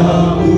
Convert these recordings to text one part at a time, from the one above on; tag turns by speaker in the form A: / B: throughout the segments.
A: Oh.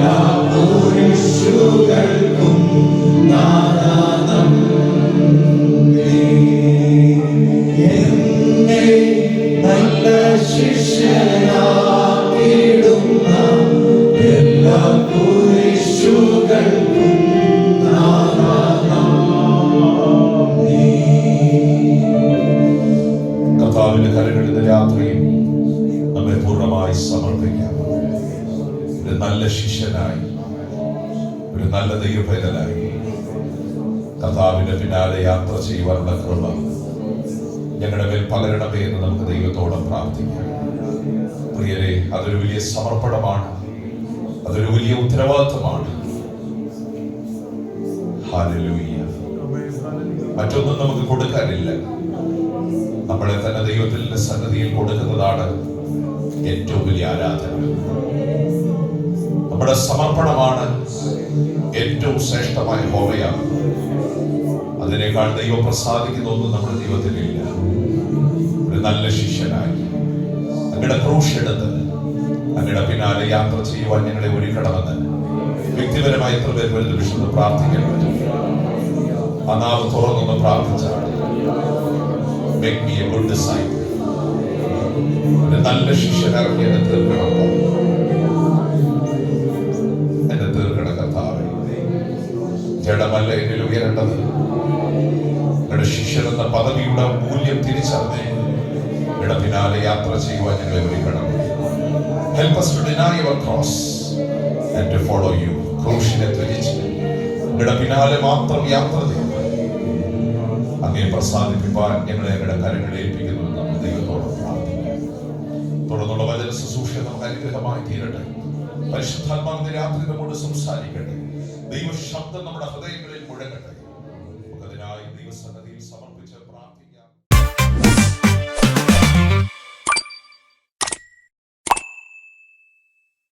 A: എല്ലാ പുരുഷുകൾക്കും നാദാനം എന്നെ നല്ല ശിഷ്യനാക്കിയിടുന്ന
B: നല്ല ശിഷ്യനായി. ഒരു നല്ല ദൈവഭേദനായി. കഥാവിന്റെ പിന്നാലെ യാത്ര ചെയ്യുവാനുള്ള കൃപ ഞങ്ങളുടെ മേൽ പകരണമേ എന്ന് നമുക്ക് ദൈവത്തോട് പ്രാർത്ഥിക്കാം. പ്രിയരെ അതൊരു വലിയ സമർപ്പണമാണ്. അതൊരു വലിയ ഉത്തരവാദിത്വമാണ്. മറ്റൊന്നും നമുക്ക് കൊടുക്കാനില്ല. നമ്മളെ തന്നെ ദൈവത്തിന്റെ സന്നദ്ധിയിൽ കൊടുക്കുന്നതാണ് ഏറ്റവും വലിയ ആരാധന. നമ്മുടെ സമർപ്പണമാണ് ഏറ്റവും ശ്രേഷ്ഠമായ ഹോമയാണ് അതിനേക്കാൾ ദൈവം പ്രസാദിക്കുന്ന ഒന്നും നമ്മുടെ ജീവിതത്തിലില്ല ഒരു നല്ല ശിഷ്യനായി. അങ്ങയുടെ ക്രൂഷ് എടുത്ത് അങ്ങയുടെ പിന്നാലെ യാത്ര ചെയ്യുവാൻ ഞങ്ങളെ ഒരുക്കണമെന്ന് വ്യക്തിപരമായി എത്ര പേർ വരുന്ന വിഷ്ണു പ്രാർത്ഥിക്കാൻ പറ്റും. ആ നാവ് തുറന്നൊന്ന് പ്രാർത്ഥിച്ചാണ് നല്ല ശിഷ്യനാക്കി എന്നെ തീർക്കണം. ജഡമല്ല എന്നിൽ ഉയരേണ്ടത്. നിങ്ങളുടെ ശിഷ്യൻ എന്ന പദവിയുടെ മൂല്യം തിരിച്ചറിഞ്ഞ് നിങ്ങളുടെ പിന്നാലെ യാത്ര ചെയ്യുവാൻ ഞങ്ങളെ ഒരുക്കണം help us to deny your cross and to follow you ക്രൂശിനെ ത്യജിച്ച് നിങ്ങളുടെ പിന്നാലെ മാത്രം യാത്ര ചെയ്യും അങ്ങേ പ്രസാദിപ്പിക്കാൻ ഞങ്ങളെ ഞങ്ങളുടെ കരങ്ങളിൽ ഏൽപ്പിക്കുന്നു നമ്മൾ ദൈവത്തോട് പ്രാർത്ഥിക്കാം തുടർന്നുള്ള വചന ശുശ്രൂഷ നമുക്ക് അനുഗ്രഹമായി തീരട്ടെ. പരിശുദ്ധാത്മാവിന്റെ രാത്രി നമ്മോട് സംസാരിക്കട്ടെ. ദൈവ ശബ്ദം നമ്മുടെ ഹൃദയങ്ങളിൽ മുഴങ്ങട്ടെ.